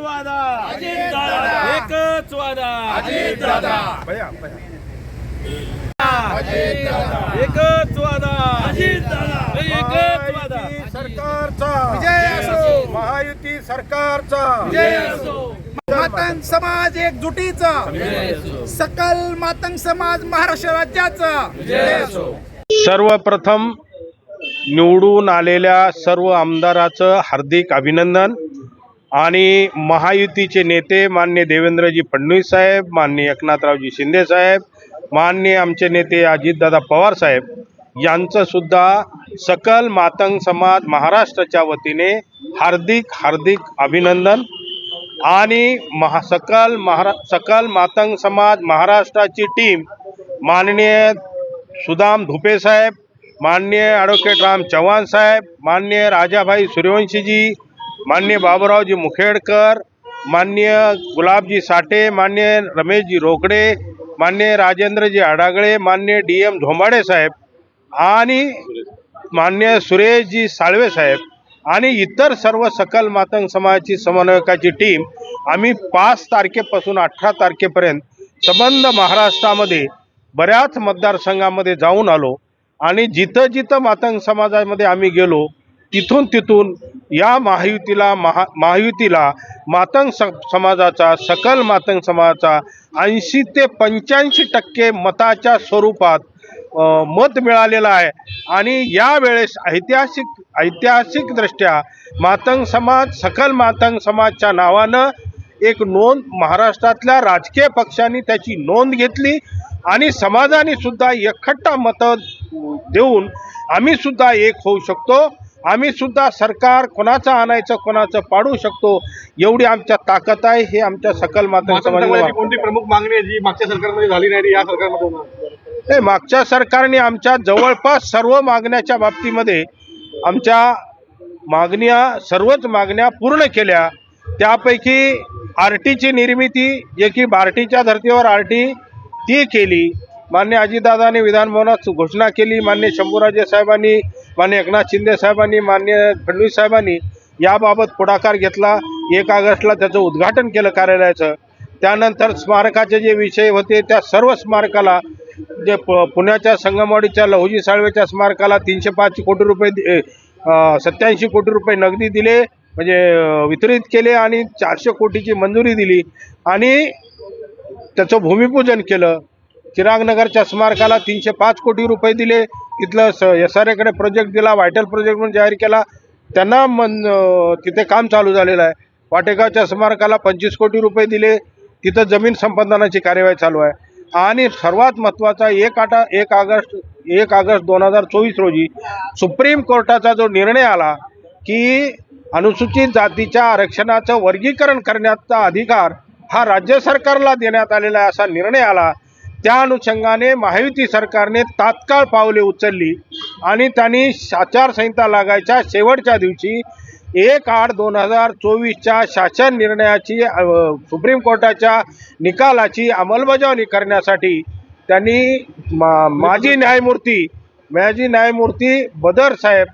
वादा एकच वादा एकच वादा एकच वादा सरकारचा. विजय असो. महायुती सरकारचा. मातंग समाज एकजुटीचा. सकल मातंग समाज महाराष्ट्र राज्याचा. सर्वप्रथम निवडून आलेल्या सर्व आमदाराचं हार्दिक अभिनंदन. आणि महायुतीचे नेते मान्य देवेंद्रजी फडणवीस साहेब मान्य एकनाथरावजी शिंदे साहेब मान्य आमचे नेते अजितदादा पवार साहेब यांचंसुद्धा सकल मातंग समाज महाराष्ट्राच्या वतीने हार्दिक हार्दिक अभिनंदन. आणि महा सकल महारा सकल मातंग समाज महाराष्ट्राची टीम माननीय सुदाम धुपे साहेब माननीय ॲडव्होकेट राम चव्हाण साहेब माननीय राजाभाई सूर्यवंशीजी माननीय बाबूरावजी मुखेडकर माननीय गुलाबजी साठे माननीय रमेशजी रोकडे माननीय राजेंद्रजी आडागळे माननीय डी एम झोंबाडे साहेब आणि मान्य सुरेशजी साळवे साहेब आणि इतर सर्व सकल मातंग समाजाची समन्वयकाची टीम आम्ही पाच तारखेपासून अठरा तारखेपर्यंत संबंध महाराष्ट्रामध्ये बऱ्याच मतदारसंघामध्ये जाऊन आलो आणि जिथं जिथं मातंग समाजामध्ये आम्ही गेलो तिथून तिथून या महायुतीला महा महायुतीला मातंग स समाजाचा सकल मातंग समाजाचा ऐंशी ते पंच्याऐंशी टक्के मताच्या स्वरूपात मत मिळालेलं आहे. आणि यावेळेस ऐतिहासिक ऐतिहासिकदृष्ट्या मातंग समाज सकल मातंग समाजच्या नावानं एक नोंद महाराष्ट्रातल्या राजकीय पक्षांनी त्याची नोंद घेतली आणि समाजाने सुद्धा एकखट्टा मतं देऊन आम्ही सुद्धा एक होऊ शकतो. आम्ही सुद्धा सरकार कोणाचं आणायचं कोणाचं पाडू शकतो एवढी आमच्या ताकद आहे हे आमच्या सकल समाजाला कोणती प्रमुख मागणी आहे जी मागच्या सरकारमध्ये झाली नाही या सरकारमध्ये नाही मागच्या सरकारने आमच्या जवळपास सर्व मागण्याच्या बाबतीमध्ये आमच्या मागण्या सर्वच मागण्या पूर्ण केल्या. त्यापैकी आर टीची निर्मिती जे की बार्टीच्या धर्तीवर आर टी ती केली. मान्य अजितदादांनी विधानभवनात घोषणा केली मान्य शंभूराजे साहेबांनी मान्य एकनाथ शिंदे साहेबांनी मान्य फडणवीस साहेबांनी याबाबत पुढाकार घेतला. एक ऑगस्टला त्याचं उद्घाटन केलं कार्यालयाचं. त्यानंतर स्मारकाचे जे विषय होते त्या सर्व स्मारकाला जे प पुण्याच्या संगमवाडीच्या लहुजी साळवेच्या स्मारकाला तीनशे पाच कोटी रुपये सत्याऐंशी कोटी रुपये नगदी दिले म्हणजे वितरित केले आणि चारशे कोटीची मंजुरी दिली. आणि त्याचं भूमिपूजन केलं. चिरागनगरच्या स्मारकाला तीनशे पाच कोटी रुपये दिले. तिथलं स एस आर एकडे प्रोजेक्ट दिला व्हायटल प्रोजेक्ट म्हणून जाहीर केला. त्यांना मन तिथे काम चालू झालेलं आहे. वाटेगावच्या स्मारकाला पंचवीस कोटी रुपये दिले. तिथं जमीन संपादनाची कार्यवाही चालू आहे. आणि सर्वात महत्त्वाचा एक आटा एक ऑगस्ट एक ऑगस्ट दोन हजार चोवीस रोजी सुप्रीम कोर्टाचा जो निर्णय आला की अनुसूचित जातीच्या आरक्षणाचं वर्गीकरण करण्याचा अधिकार हा राज्य सरकारला देण्यात आलेला आहे असा निर्णय आला. त्या अनुषंगाने महायुती सरकारने तात्काळ पावले उचलली आणि त्यांनी आचारसंहिता लागायच्या शेवटच्या दिवशी एक आठ दोन हजार चोवीसच्या शासन निर्णयाची सुप्रीम कोर्टाच्या निकालाची अंमलबजावणी करण्यासाठी त्यांनी मा माजी न्यायमूर्ती माजी न्यायमूर्ती बदर साहेब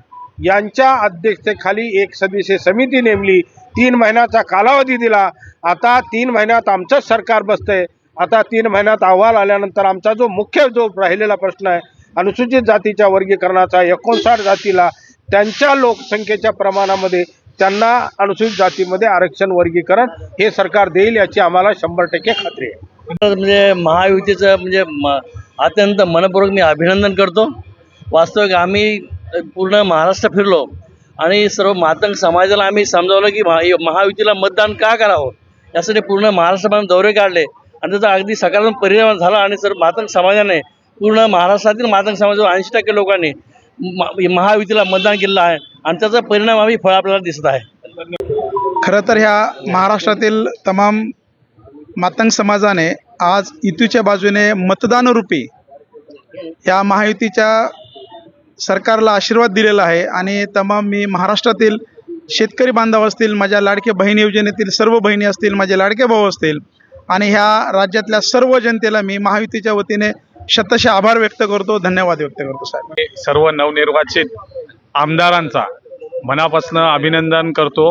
यांच्या अध्यक्षतेखाली एक सदस्यीय समिती नेमली. तीन महिन्याचा कालावधी दिला. आता तीन महिन्यात आमचंच सरकार बसतंय. आता तीन महिन्यात अहवाल आल्यानंतर आमचा जो मुख्य जो राहिलेला प्रश्न आहे अनुसूचित जातीच्या वर्गीकरणाचा एकोणसाठ जातीला त्यांच्या लोकसंख्येच्या प्रमाणामध्ये त्यांना अनुसूचित जातीमध्ये आरक्षण वर्गीकरण हे सरकार देईल याची आम्हाला शंभर टक्के खात्री आहे. म्हणजे महायुतीचं म्हणजे म अत्यंत मनपूर्वक मी अभिनंदन करतो. वास्तविक आम्ही पूर्ण महाराष्ट्र फिरलो आणि सर्व मातंग समाजाला आम्ही समजावलं की महा महायुतीला मतदान का करावं? यासाठी पूर्ण महाराष्ट्रामध्ये दौरे काढले. आणि त्याचा अगदी सकारात्मक परिणाम झाला आणि सर मातंग समाजाने पूर्ण महाराष्ट्रातील मातंग समाजावर ऐंशी टक्के लोकांनी महायुतीला मतदान केलेलं आहे आणि त्याचा परिणाम आम्ही फळ आपल्याला दिसत आहे. खरं तर ह्या महाराष्ट्रातील तमाम मातंग समाजाने आज युतीच्या बाजूने मतदानरूपी या महायुतीच्या सरकारला आशीर्वाद दिलेला आहे आणि तमाम मी महाराष्ट्रातील शेतकरी बांधव असतील माझ्या लाडके बहीण योजनेतील सर्व बहिणी असतील माझे लाडके भाऊ असतील आणि ह्या राज्यातल्या सर्व जनतेला मी महायुतीच्या वतीने शतशः आभार व्यक्त करतो धन्यवाद व्यक्त करतो साहेब. सर्व नवनिर्वाचित आमदारांचा मनापासून अभिनंदन करतो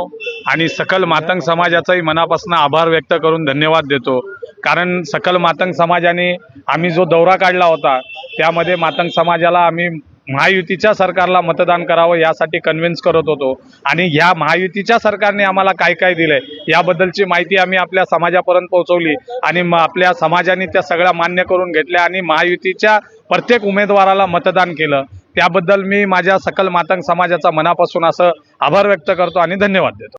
आणि सकल मातंग समाजाचाही मनापासून आभार व्यक्त करून धन्यवाद देतो. कारण सकल मातंग समाजाने आम्ही जो दौरा काढला होता त्यामध्ये मातंग समाजाला आम्ही महायुतीच्या सरकारला मतदान करावं यासाठी कन्व्हिन्स करत होतो. आणि ह्या महायुतीच्या सरकारने आम्हाला काय काय दिलंय याबद्दलची माहिती आम्ही आपल्या समाजापर्यंत पोहोचवली. आणि म आपल्या समाजाने त्या सगळ्या मान्य करून घेतल्या आणि महायुतीच्या प्रत्येक उमेदवाराला मतदान केलं. त्याबद्दल मी माझ्या सकल मातंग समाजाचा मनापासून असं आभार व्यक्त करतो आणि धन्यवाद देतो.